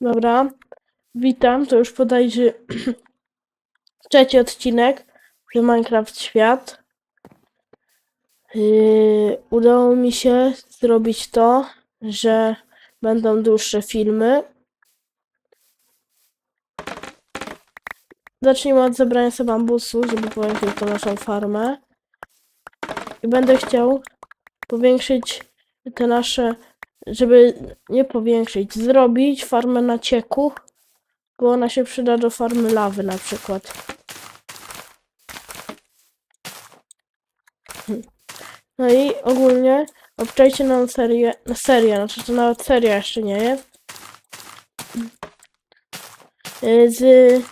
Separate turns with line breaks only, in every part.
Dobra, witam, to już podajże trzeci odcinek z Minecraft Świat. Yy, udało mi się zrobić to, że będą dłuższe filmy. Zacznijmy od zebrania sobie bambusu, żeby powiększyć tą naszą farmę. I będę chciał powiększyć te nasze, żeby nie powiększyć, zrobić farmę na cieku, bo ona się przyda do farmy lawy na przykład. No i ogólnie obczajcie nam serię, na serię, znaczy to nawet seria jeszcze nie jest. Z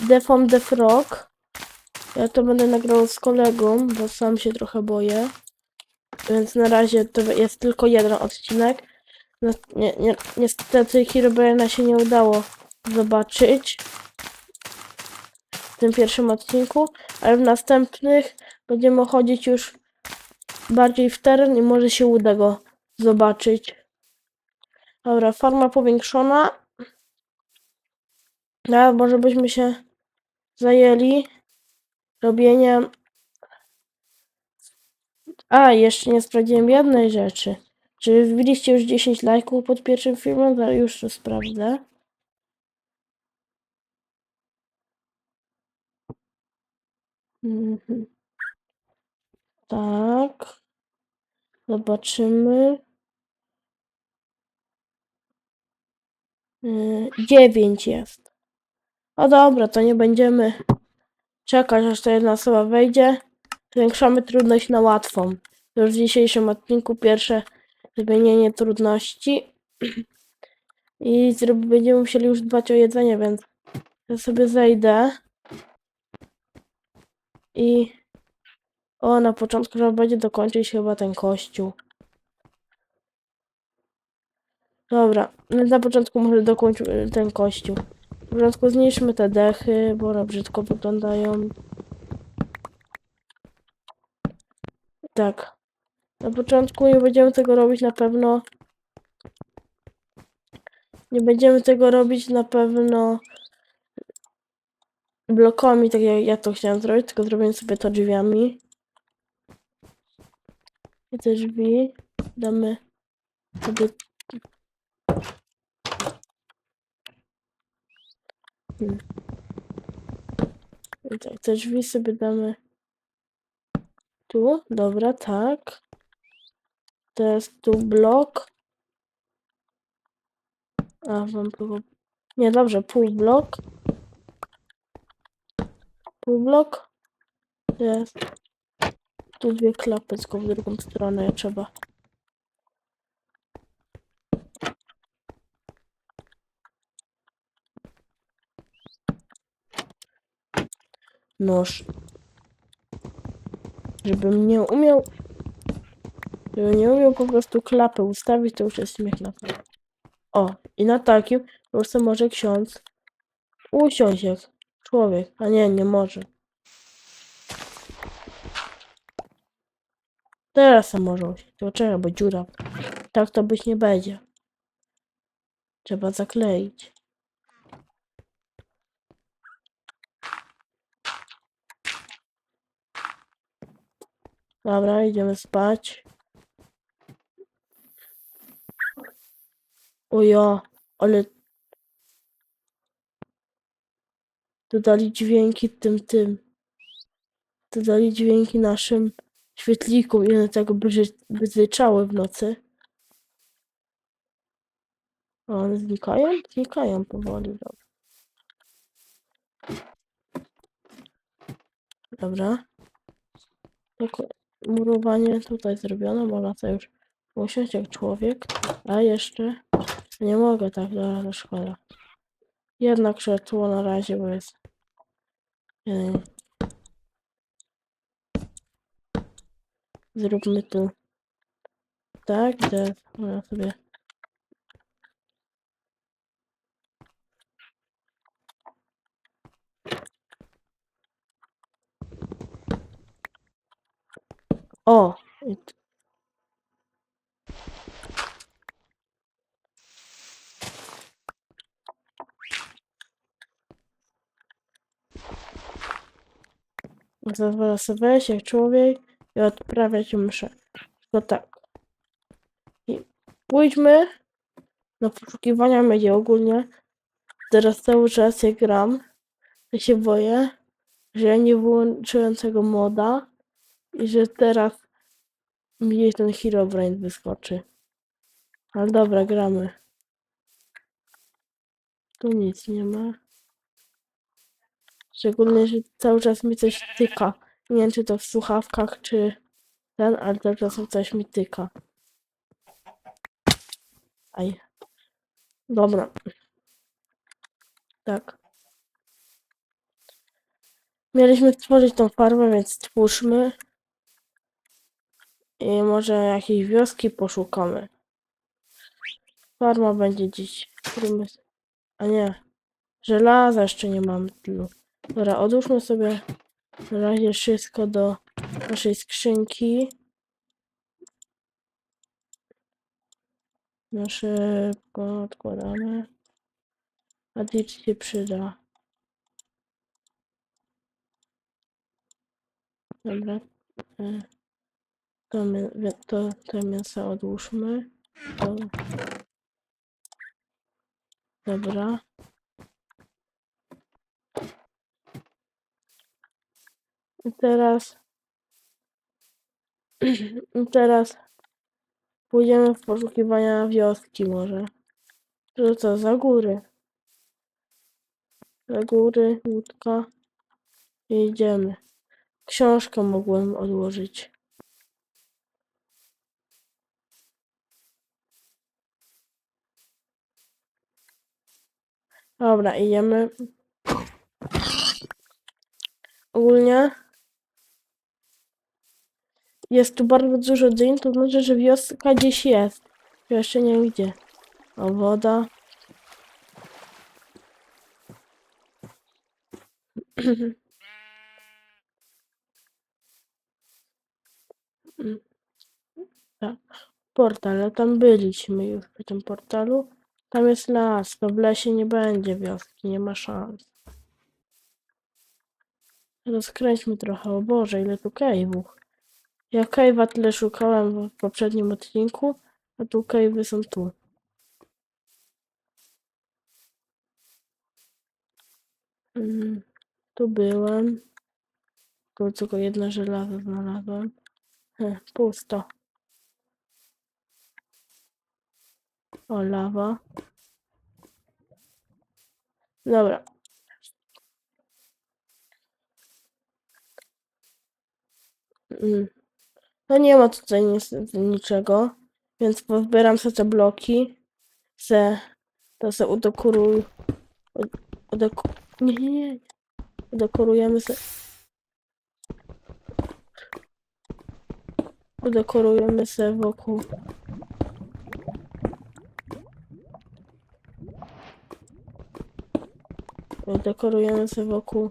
Defon the Frog. Ja to będę nagrał z kolegą, bo sam się trochę boję. Więc na razie to jest tylko jeden odcinek. No, nie, nie, niestety Herobrina się nie udało zobaczyć w tym pierwszym odcinku, ale w następnych będziemy chodzić już bardziej w teren i może się uda go zobaczyć. Dobra, farma powiększona. No, może byśmy się zajęli robieniem. A, jeszcze nie sprawdziłem jednej rzeczy. Czy wbiliście już 10 lajków pod pierwszym filmem? Zaraz już to sprawdzę. Mhm. Tak. Zobaczymy. Yy, Dziewięć jest. No dobra, to nie będziemy czekać, aż ta jedna osoba wejdzie. Zwiększamy trudność na łatwą. Już w dzisiejszym odcinku pierwsze zmienienie trudności. I będziemy musieli już dbać o jedzenie, więc ja sobie zejdę. I o, na początku trzeba będzie dokończyć chyba ten kościół. Dobra, na początku może dokończyć ten kościół. Na początku zniszczmy te dechy, bo one brzydko wyglądają. Tak. Na początku nie będziemy tego robić na pewno. Nie będziemy tego robić na pewno blokami, tak jak ja to chciałem zrobić, tylko zrobimy sobie to drzwiami. I te drzwi damy sobie. Hmm. I tak, te drzwi sobie damy tu, dobra, tak. Jest tu blok. A, wam. Nie, dobrze, pół blok. Pół blok. Jest... Tu dwie klapy, tylko w drugą stronę trzeba. Noż. Żebym nie umiał... Żebym nie umiał po prostu klapę ustawić, to już jest śmiech na to. O, i na takim prostu może ksiądz usiąść jak człowiek, a nie, nie może. Teraz sam może usiąść. Czekaj, bo dziura. Tak to być nie będzie. Trzeba zakleić. Dobra, idziemy spać. O ja, ale dodali dźwięki tym, tym. Dodali dźwięki naszym świetlikom i one tak brzy- bzyczały w nocy. A one znikają? Znikają powoli. Dobra. Dobra. Murowanie tutaj zrobione, można sobie już usiąść jak człowiek. A jeszcze nie mogę tak, dobra, to szkoda. Jednak krzesło na razie, bo jest... Yy. Zróbmy tu tak, teraz można sobie O! Zazwala sobie jak człowiek i odprawiać mszę. No tak. I pójdźmy na poszukiwania media ogólnie. Teraz cały czas jak gram, ja się boję, że ja nie włączyłem tego moda i że teraz mi ten Herobrine wyskoczy. Ale dobra, gramy. Tu nic nie ma. Szczególnie, że cały czas mi coś tyka. Nie wiem, czy to w słuchawkach, czy ten, ale cały czas coś mi tyka. Aj. Dobra. Tak. Mieliśmy stworzyć tą farmę, więc stwórzmy. I może jakiejś wioski poszukamy. Farma będzie dziś. A nie. Żelaza jeszcze nie mamy tylu. Dobra, odłóżmy sobie na razie wszystko do naszej skrzynki. Na szybko odkładamy. A dirt się przyda. Dobra. To, to, to mięso odłóżmy. To... Dobra. I teraz... I teraz... Pójdziemy w poszukiwania wioski może. To co, za góry. Za góry, łódka. I idziemy. Książkę mogłem odłożyć. Dobra, idziemy. Ogólnie jest tu bardzo dużo dyń, to znaczy, że wioska gdzieś jest. Jeszcze nie wiem gdzie. O, woda. tak. Portal, ale tam byliśmy już przy tym portalu. Tam jest las, to w lesie nie będzie wioski, nie ma szans. Rozkręćmy trochę, o Boże, ile tu cave'ów. Ja cave'a tyle szukałem w poprzednim odcinku, a tu cave'y są tu. Mm, tu byłem. Tu tylko jedno żelazo znalazłem. He, pusto. O, lawa. Dobra. Mm. No nie ma tutaj niestety niczego, więc pozbieram sobie te bloki. Se, to se udekoruj. ud- Udeku... Nie, nie, nie. Udekorujemy se... Udekorujemy se wokół. Udekorujemy se wokół.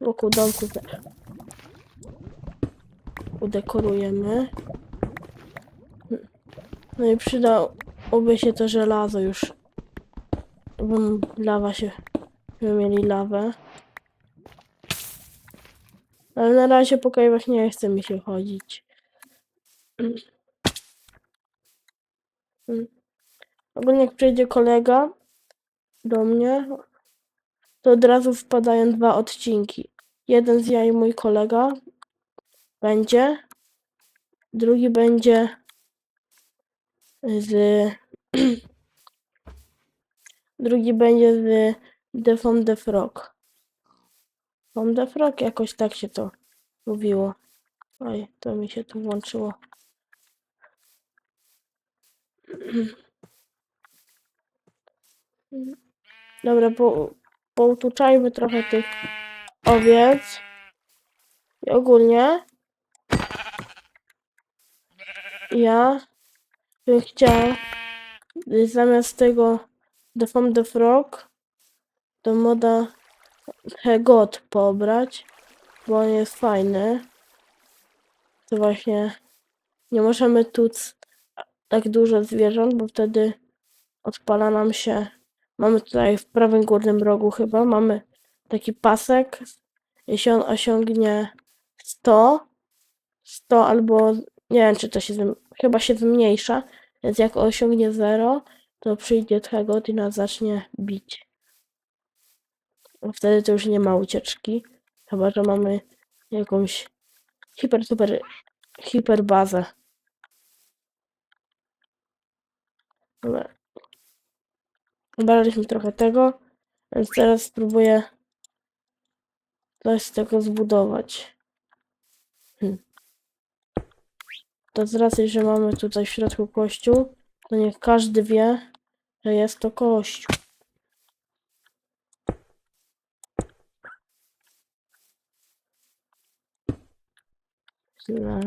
Wokół domku. Udekorujemy. No i przydałoby się to żelazo już. Bo lawa się. By mieli lawę. Ale na razie po kajwach nie chce mi się chodzić. Ogólnie jak przyjdzie kolega do mnie, to od razu wpadają dwa odcinki. Jeden z ja i mój kolega będzie, drugi będzie z drugi będzie z The From the Frog. From the Frog? Jakoś tak się to mówiło. Oj, to mi się tu włączyło. Dobra, po, poutuczajmy trochę tych owiec. I ogólnie ja bym chciał zamiast tego The From the Frog do moda Hegot pobrać, bo on jest fajny. To właśnie nie możemy tuc tak dużo zwierząt, bo wtedy odpala nam się Mamy tutaj w prawym górnym rogu chyba, mamy taki pasek. Jeśli on osiągnie 100, 100 albo nie wiem, czy to się chyba się zmniejsza, więc jak osiągnie 0, to przyjdzie Tchegot i nas zacznie bić. Wtedy to już nie ma ucieczki, chyba że mamy jakąś hiper, super, hiper bazę. Dobra. Wybraliśmy trochę tego, więc teraz spróbuję coś z tego zbudować. Hmm. To z racji, że mamy tutaj w środku kościół, to niech każdy wie, że jest to kościół. Źle.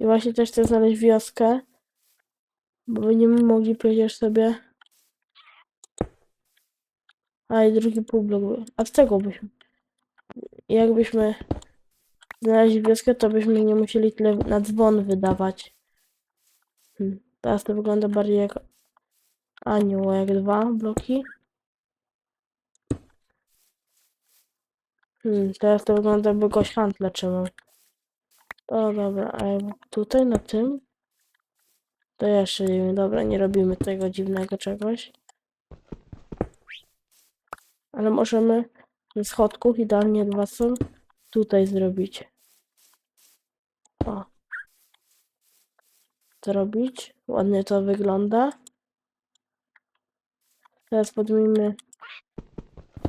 I właśnie też chcę znaleźć wioskę, bo będziemy mogli przecież sobie... A i drugi półblok. A z tego byśmy... Jakbyśmy znaleźli wioskę, to byśmy nie musieli tyle na dzwon wydawać. Hmm. Teraz to wygląda bardziej jak anioł, jak dwa bloki. Hmm, teraz to wygląda jakby goś handla trzymał. O dobra, a tutaj na tym? To jeszcze nie wiem, dobra, nie robimy tego dziwnego czegoś. Ale możemy ze schodków, idealnie dwa są, tutaj zrobić. O. Zrobić. Ładnie to wygląda. Teraz podmijmy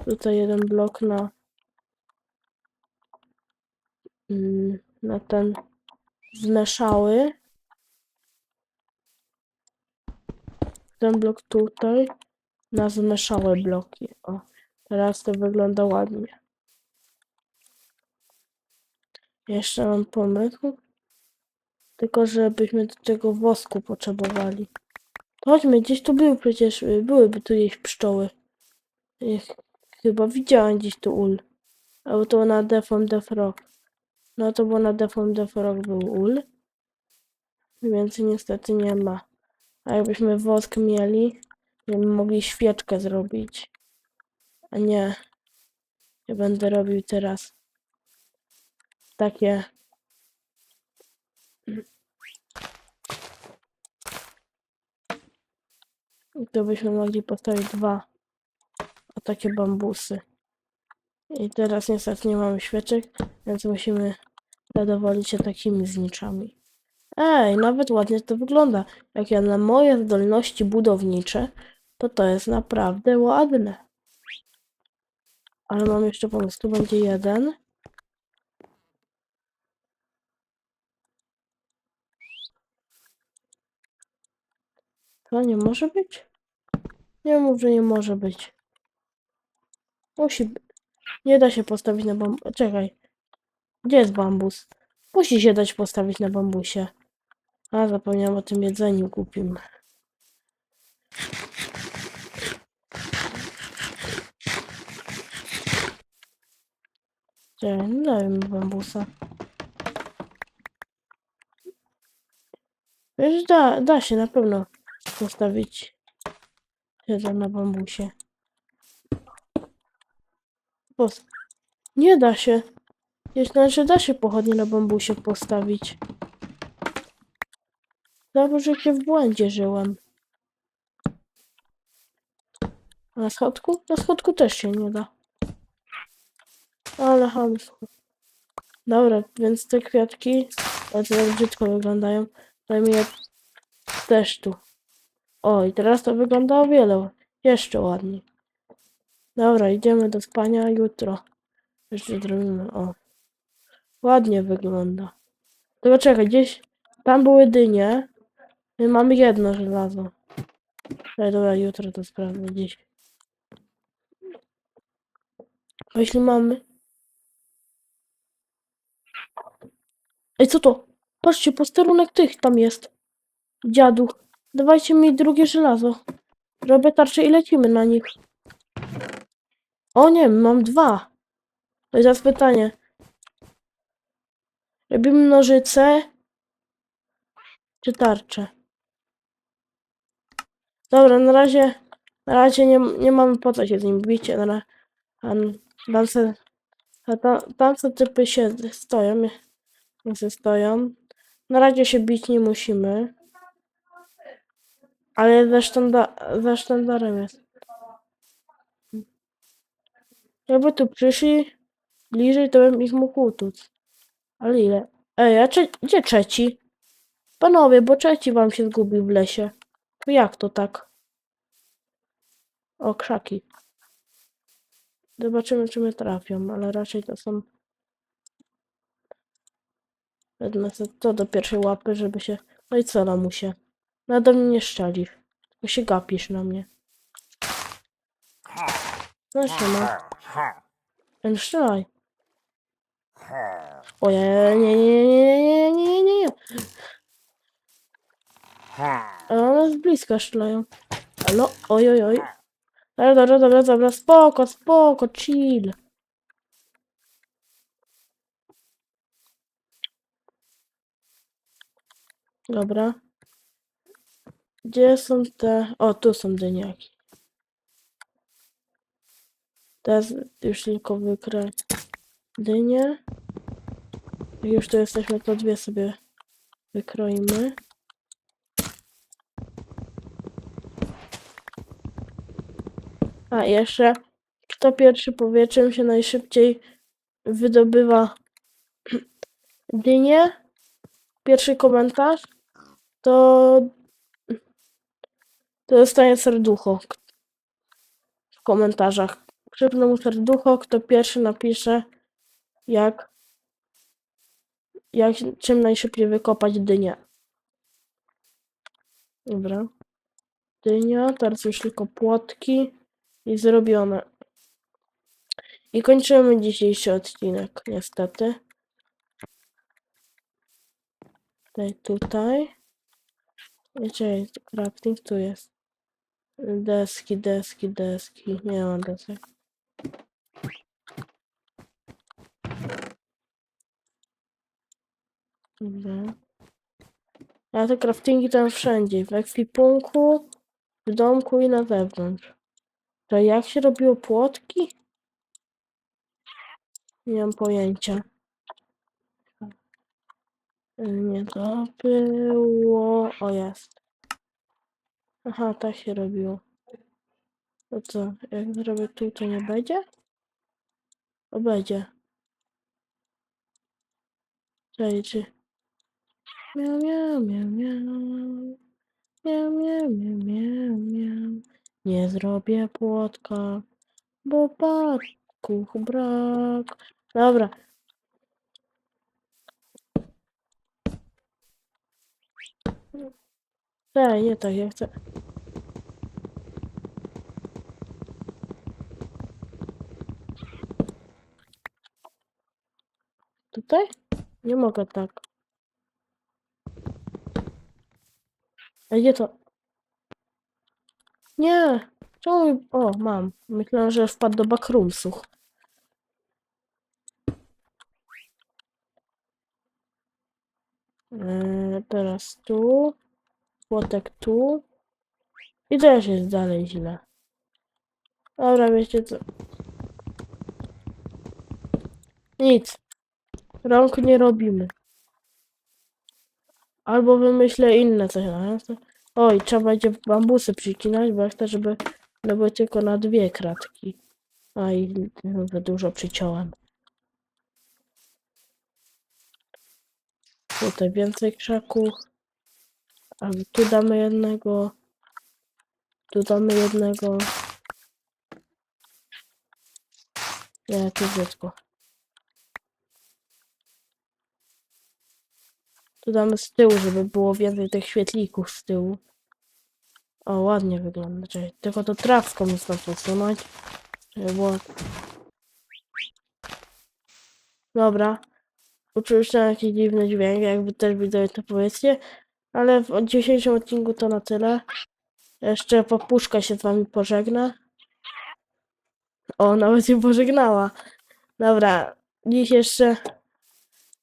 tutaj jeden blok na mm, na ten zmeszały. Ten blok tutaj na zmeszałe bloki. O, teraz to wygląda ładnie. Jeszcze mam pomysł. Tylko, żebyśmy do tego wosku potrzebowali. Chodźmy, gdzieś tu był przecież, byłyby tu gdzieś pszczoły. Chyba widziałem gdzieś tu ul. Albo to na Defon Defrog. No to było na Defon Defrog był ul. Więc niestety nie ma. A jakbyśmy wosk mieli, to mogli świeczkę zrobić. A nie. Ja będę robił teraz takie. I to byśmy mogli postawić dwa o takie bambusy. I teraz niestety nie mamy świeczek, więc musimy zadowolić się takimi zniczami. Ej, nawet ładnie to wygląda. Jak ja na moje zdolności budownicze, to to jest naprawdę ładne. Ale mam jeszcze pomysł. Tu będzie jeden. To nie może być? Nie mów, że nie może być. Musi. Nie da się postawić na bambus. Czekaj. Gdzie jest bambus? Musi się dać postawić na bambusie. A, zapomniałam o tym jedzeniu głupim. Czekaj, no daj mi bambusa. Wiesz, da, da się na pewno postawić siedzę na bambusie. Pos nie da się. Jest znaczy da się pochodnie na bambusie postawić. Dobrze, że w błędzie żyłem. A na schodku? Na schodku też się nie da. Ale hamsko. Dobra, więc te kwiatki, ale tak brzydko wyglądają, dajmy je też tu. O, i teraz to wygląda o wiele jeszcze ładniej. Dobra, idziemy do spania jutro. Jeszcze zrobimy, o. Ładnie wygląda. Tylko czekaj, gdzieś tam były dynie. My mamy jedno żelazo. Ale dobra, jutro to sprawdzę gdzieś. A jeśli mamy... Ej, co to? Patrzcie, posterunek tych tam jest. Dziadu. Dawajcie mi drugie żelazo. Robię tarczę i lecimy na nich. O nie, mam dwa. To jest pytanie. Robimy nożyce czy tarczę? Dobra, na razie, na razie nie, nie mamy po co się z nim bić. Na, tam, se, tam, tam typy się stoją, stoją. Na razie się bić nie musimy. Ale ze, sztanda, ze sztandarem jest. Jakby tu przyszli bliżej, to bym ich mógł utuc. Ale ile? Ej, a cze- gdzie trzeci? Panowie, bo trzeci wam się zgubił w lesie. To jak to tak? O, krzaki. Zobaczymy, czy mnie trafią, ale raczej to są... Wezmę to do pierwszej łapy, żeby się... No i co, lamusie? Nade mnie nie szczelisz. Tylko się gapisz na mnie. No siema. Ten strzelaj. Ojej, nie, nie, nie, nie, nie, nie, nie, nie. A one z bliska strzelają. Halo? Oj, oj, oj. Dobra, dobra, dobra, dobra, spoko, spoko, chill. Dobra. Gdzie są te... O, tu są dyniaki. Teraz już tylko wykrę dynię. Jak już tu jesteśmy, to dwie sobie wykroimy. A jeszcze, kto pierwszy powie, czym się najszybciej wydobywa dynię? Pierwszy komentarz to to dostanie serducho w komentarzach. Krzyknę mu serducho, kto pierwszy napisze jak, jak czym najszybciej wykopać dynię. Dobra. Dynia, teraz już tylko płotki i zrobione. I kończymy dzisiejszy odcinek, niestety. Tutaj, tutaj. Wiecie, crafting tu jest. Deski, deski, deski. Nie ma desek. Dobra. Ja te craftingi tam wszędzie. W ekwipunku, w domku i na zewnątrz. To jak się robiło płotki? Nie mam pojęcia. Nie to było. O jest. Aha, tak się robiło. To co? Jak zrobię tu, to nie będzie? O będzie. Czy... Miau, miau, miau, miau. Miau, miau, miau, miau, miau. Nie zrobię płotka, bo parków brak. Dobra. Ej, nie tak, ja chcę. Tutaj? Nie mogę tak. A gdzie to? Nie! Czemu. O, mam. Myślałem, że wpadł do backroomsów. Eee, teraz tu. Płotek tu. I też jest dalej źle. Dobra, wiecie co? Nic. Rąk nie robimy. Albo wymyślę inne coś. no, to- Oj, trzeba będzie bambusy przycinać, bo ja chcę, żeby były tylko na dwie kratki. A i za dużo przyciąłem. Tutaj więcej krzaków. A tu damy jednego. Tu damy jednego. Nie, tu dziecko. Tu damy z tyłu, żeby było więcej tych świetlików z tyłu. O, ładnie wygląda. Czekaj, tylko to trawką mi stąd usunąć. Żeby było... Dobra. Uczułem się jakiś dziwny dźwięk, jakby też widzowie to powiedzcie. Ale w dzisiejszym odcinku to na tyle. Jeszcze papuszka się z wami pożegna. O, nawet się pożegnała. Dobra, dziś jeszcze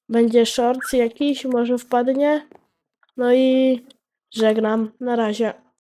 będzie shorts jakiś, może wpadnie. No i żegnam. Na razie.